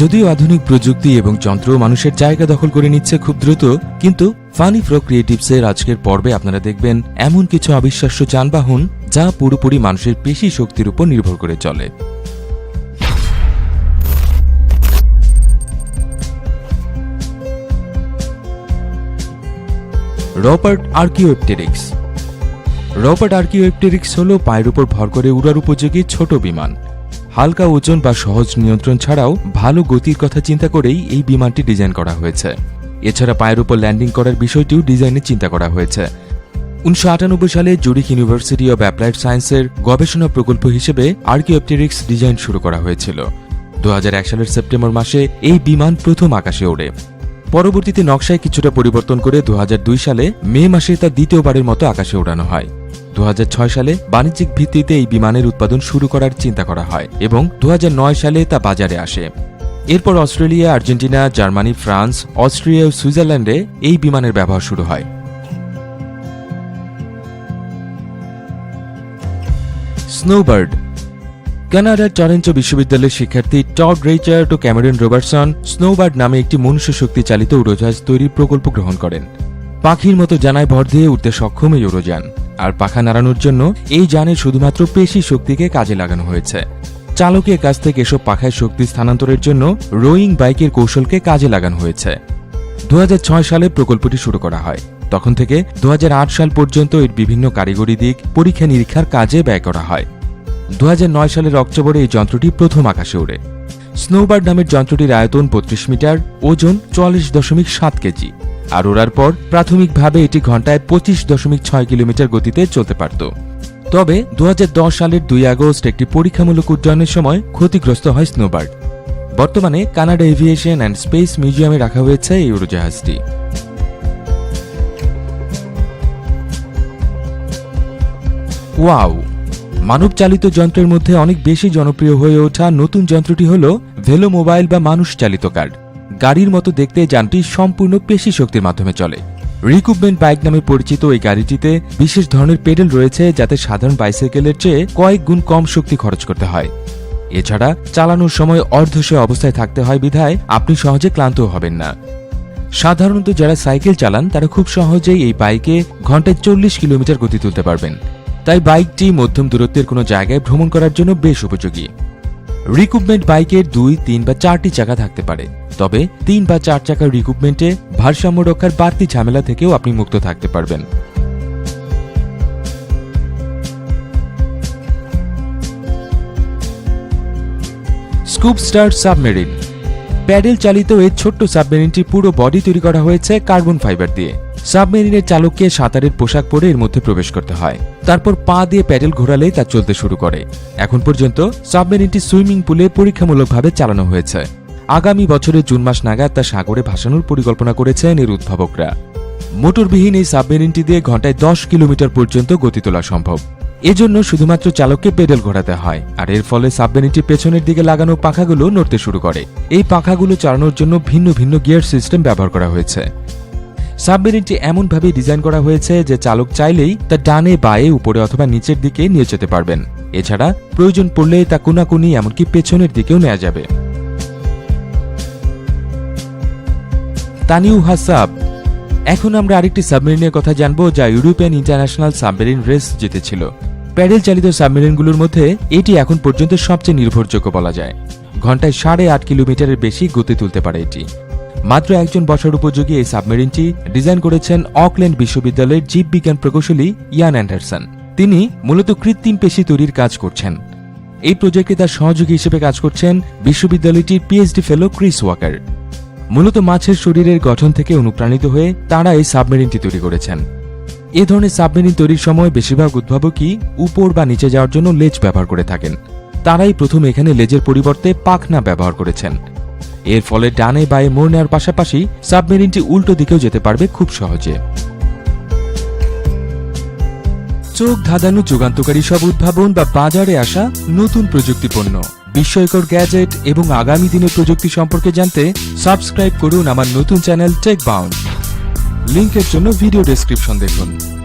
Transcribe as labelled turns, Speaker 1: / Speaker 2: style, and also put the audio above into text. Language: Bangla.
Speaker 1: যদিও আধুনিক প্রযুক্তি এবং যন্ত্র মানুষের জায়গা দখল করে নিচ্ছে খুব দ্রুত, কিন্তু ফানি ফ্রো ক্রিয়েটিভসের আজকের পর্বে আপনারা দেখবেন এমন কিছু অবিশ্বাস্য যানবাহন যা পুরোপুরি মানুষের পেশি শক্তির উপর নির্ভর করে চলে। রবার্ট আর্কিওপটেরিক্স রবার্ট আর্কিওপটেরিক্স হল পায়ের উপর ভর করে উড়ার উপযোগী ছোট বিমান। হালকা ওজন বা সহজ নিয়ন্ত্রণ ছাড়াও ভালো গতির কথা চিন্তা করেই এই বিমানটি ডিজাইন করা হয়েছে। এছাড়া পায়ের উপর ল্যান্ডিং করার বিষয়টিও ডিজাইনে চিন্তা করা হয়েছে। উনিশশো আটানব্বই সালে জুরিক ইউনিভার্সিটি অব অ্যাপ্লাইড সায়েন্সের গবেষণা প্রকল্প হিসেবে আর্কিওপটেরিক্স ডিজাইন শুরু করা হয়েছিল। দু হাজার এক সালের সেপ্টেম্বর মাসে এই বিমান প্রথম আকাশে ওড়ে। পরবর্তীতে নকশায় কিছুটা পরিবর্তন করে দু হাজার দুই সালে মে মাসে তা দ্বিতীয়বারের মতো আকাশে ওড়ানো হয়। দু হাজার ছয় সালে বাণিজ্যিক ভিত্তিতে এই বিমানের উৎপাদন শুরু করার চিন্তা করা হয় এবং দু হাজার নয় সালে তা বাজারে আসে। এরপর Australia, Argentina, Germany, France, Austria ও সুইজারল্যান্ডে এই বিমানের ব্যবহার শুরু হয়। স্নোবার্ড, কানাডার টরেন্টো বিশ্ববিদ্যালয়ের শিক্ষার্থী টড রেচার্ড ও ক্যামেরন রোবার্টসন স্নোবার্ড নামে একটি মনুষ্য শক্তি চালিত উড়োজাহাজ তৈরির প্রকল্প গ্রহণ করেন। পাখির মতো জানায় ভর দিয়ে উঠতে সক্ষম এই উড়োযান আর পাখা নাড়ানোর জন্য এই যানের শুধুমাত্র পেশি শক্তিকে কাজে লাগানো হয়েছে। চালকের কাছ থেকে এসব পাখায় শক্তি স্থানান্তরের জন্য রোয়িং বাইকের কৌশলকে কাজে লাগানো হয়েছে। দু হাজার ছয় সালে প্রকল্পটি শুরু করা হয়। তখন থেকে দু হাজার আট সাল পর্যন্ত এর বিভিন্ন কারিগরি দিক পরীক্ষা নিরীক্ষার কাজে ব্যয় করা হয়। দু হাজার নয় সালের অক্টোবরে এই যন্ত্রটি প্রথম আকাশে ওড়ে। স্নোবার্ড নামের যন্ত্রটির আয়তন বত্রিশ মিটার, ওজন চুয়াল্লিশ দশমিক সাত কেজি। আর ওড়ার পর প্রাথমিকভাবে এটি ঘন্টায় পঁচিশ দশমিক ছয় কিলোমিটার গতিতে চলতে পারত। তবে দু হাজার দশ সালের দুই আগস্ট একটি পরীক্ষামূলক উড্ডয়নের সময় ক্ষতিগ্রস্ত হয় স্নোবার্ড। বর্তমানে কানাডা এভিয়েশন অ্যান্ড স্পেস মিউজিয়ামে রাখা হয়েছে এই উড়োজাহাজটি। ওয়াও! মানব চালিত যন্ত্রের মধ্যে অনেক বেশি জনপ্রিয় হয়ে ওঠা নতুন যন্ত্রটি হল ভেলো মোবাইল বা মানুষ চালিত কার্ড গাড়ির মতো দেখতে যানটি সম্পূর্ণ পেশি শক্তির মাধ্যমে চলে। রিকুপমেন্ট বাইক নামে পরিচিত এই গাড়িটিতে বিশেষ ধরনের পেডেল রয়েছে যাতে সাধারণ বাইসাইকেলের চেয়ে কয়েক গুণ কম শক্তি খরচ করতে হয়। এছাড়া চালানোর সময় অর্ধশে অবস্থায় থাকতে হয় বিধায় আপনি সহজে ক্লান্ত হবেন না। সাধারণত যারা সাইকেল চালান, তারা খুব সহজেই এই বাইকে ঘন্টায় চল্লিশ কিলোমিটার গতি তুলতে পারবেন। তাই বাইকটি মধ্যম দূরত্বের কোনো জায়গায় ভ্রমণ করার জন্য বেশ উপযোগী। রিকুপমেন্ট বাইকের দুই, তিন বা চারটি চাকা থাকতে পারে। তবে তিন বা চার চাকার রিকুপমেন্টে ভারসাম্য রক্ষার বাড়তি ঝামেলা থেকেও আপনি মুক্ত থাকতে পারবেন। Scoop star submarine. প্যাডেল চালিত এই ছোট্ট সাবমেরিনটি পুরো বডি তৈরি করা হয়েছে কার্বন ফাইবার দিয়ে। সাবমেরিনের চালককে সাঁতারের পোশাক পরে এর মধ্যে প্রবেশ করতে হয়। তারপর পা দিয়ে প্যাডেল ঘোরালেই তা চলতে শুরু করে। এখন পর্যন্ত সাবমেরিনটি সুইমিং পুলে পরীক্ষামূলকভাবে চালানো হয়েছে। আগামী বছরের জুন মাস নাগাদ তা সাগরে ভাসানোর পরিকল্পনা করেছেন এর উদ্ভাবকরা। মোটরবিহীন এই সাবমেরিনটি দিয়ে ঘন্টায় দশ কিলোমিটার পর্যন্ত গতি তোলা সম্ভব। এজন্য শুধুমাত্র চালককে পেডেল ঘোরাতে হয়, আর এর ফলে সাবমেরিনটির পেছনের দিকে লাগানো পাখাগুলো নড়তে শুরু করে। এই পাখাগুলো চালানোর জন্য ভিন্ন ভিন্ন গিয়ার সিস্টেম ব্যবহার করা হয়েছে। সাবমেরিনটি এমনভাবে ডিজাইন করা হয়েছে যে চালক চাইলেই তা ডানে বায়ে, উপরে অথবা নিচের দিকে নিয়ে যেতে পারবেন। এছাড়া প্রয়োজন পড়লে তা কোনাকুনি এমনকি পেছনের দিকেও নেওয়া যাবে। তানিউ হাসাব, এখন আমরা আরেকটি সাবমেরিনের কথা জানব যা ইউরোপিয়ান ইন্টারন্যাশনাল সাবমেরিন রেস জিতেছিল। প্যাডেল চালিত সাবমেরিনগুলোর মধ্যে এটি এখন পর্যন্ত সবচেয়ে নির্ভরযোগ্য বলা যায়। ঘন্টায় সাড়ে আট কিলোমিটারের বেশি গতি তুলতে পারে এটি। মাত্র একজন বসার উপযোগী এই সাবমেরিনটি ডিজাইন করেছেন অকল্যান্ড বিশ্ববিদ্যালয়ের জীববিজ্ঞান প্রকৌশলী ইয়ান অ্যান্ডারসন। তিনি মূলত কৃত্রিম পেশি তৈরির কাজ করছেন। এই প্রজেক্টে তার সহযোগী হিসেবে কাজ করছেন বিশ্ববিদ্যালয়টির পিএইচডি ফেলো ক্রিস ওয়াকার। মূলত মাছের শরীরের গঠন থেকে অনুপ্রাণিত হয়ে তারা এই সাবমেরিনটি তৈরি করেছেন। এ ধরনের সাবমেরিন তৈরির সময় বেশিরভাগ উদ্ভাবকই উপর বা নিচে যাওয়ার জন্য লেজ ব্যবহার করে থাকেন। তারাই প্রথম এখানে লেজের পরিবর্তে পাখনা ব্যবহার করেছেন। এর ফলে ডানে বায়ে মোড় নেওয়ার পাশাপাশি সাবমেরিনটি উল্টো দিকেও যেতে পারবে খুব সহজে। চোখ ধাঁধানো যুগান্তকারী সব উদ্ভাবন বা বাজারে আসা নতুন প্রযুক্তি পণ্য বিস্ময়কর গ্যাজেট এবং আগামী দিনের প্রযুক্তি সম্পর্কে জানতে সাবস্ক্রাইব করুন আমার নতুন চ্যানেল টেক বাউন্ড লিঙ্কের জন্য ভিডিও ডেসক্রিপশন দেখুন।